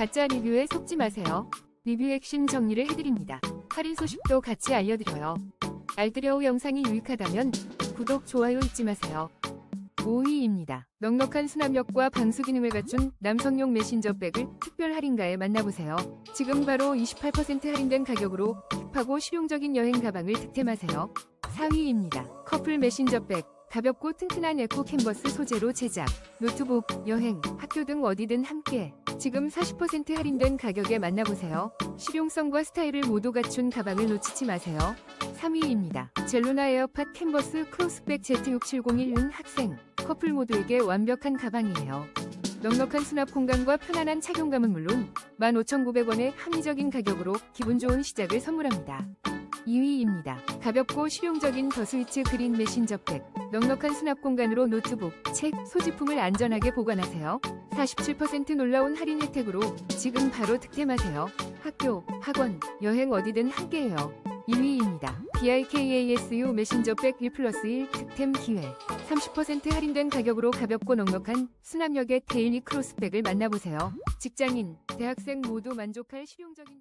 가짜 리뷰에 속지 마세요. 리뷰 핵심 정리를 해드립니다. 할인 소식도 같이 알려드려요. 알뜰여우 영상이 유익하다면 구독, 좋아요 잊지 마세요. 5위입니다. 넉넉한 수납력과 방수 기능을 갖춘 남성용 메신저 백을 특별 할인가에 만나보세요. 지금 바로 28% 할인된 가격으로 힙하고 실용적인 여행 가방을 득템하세요. 4위입니다. 커플 메신저 백. 가볍고 튼튼한 에코 캔버스 소재로 제작. 노트북, 여행, 학교 등 어디든 함께. 지금 40% 할인된 가격에 만나보세요. 실용성과 스타일을 모두 갖춘 가방을 놓치지 마세요. 3위입니다. 젤로나 에어팟 캔버스 크로스백 Z6701은 학생, 커플 모두에게 완벽한 가방이에요. 넉넉한 수납 공간과 편안한 착용감은 물론 15,900원의 합리적인 가격으로 기분 좋은 시작을 선물합니다. 2위입니다. 가볍고 실용적인 더 스위치 그린 메신저 백. 넉넉한 수납 공간으로 노트북, 책, 소지품을 안전하게 보관하세요. 47% 놀라운 할인 혜택으로 지금 바로 득템하세요. 학교, 학원, 여행 어디든 함께해요. 2위입니다. BIKASU 메신저 백 1 플러스 1 득템 기회. 30% 할인된 가격으로 가볍고 넉넉한 수납력의 데일리 크로스백을 만나보세요. 직장인, 대학생 모두 만족할 실용적인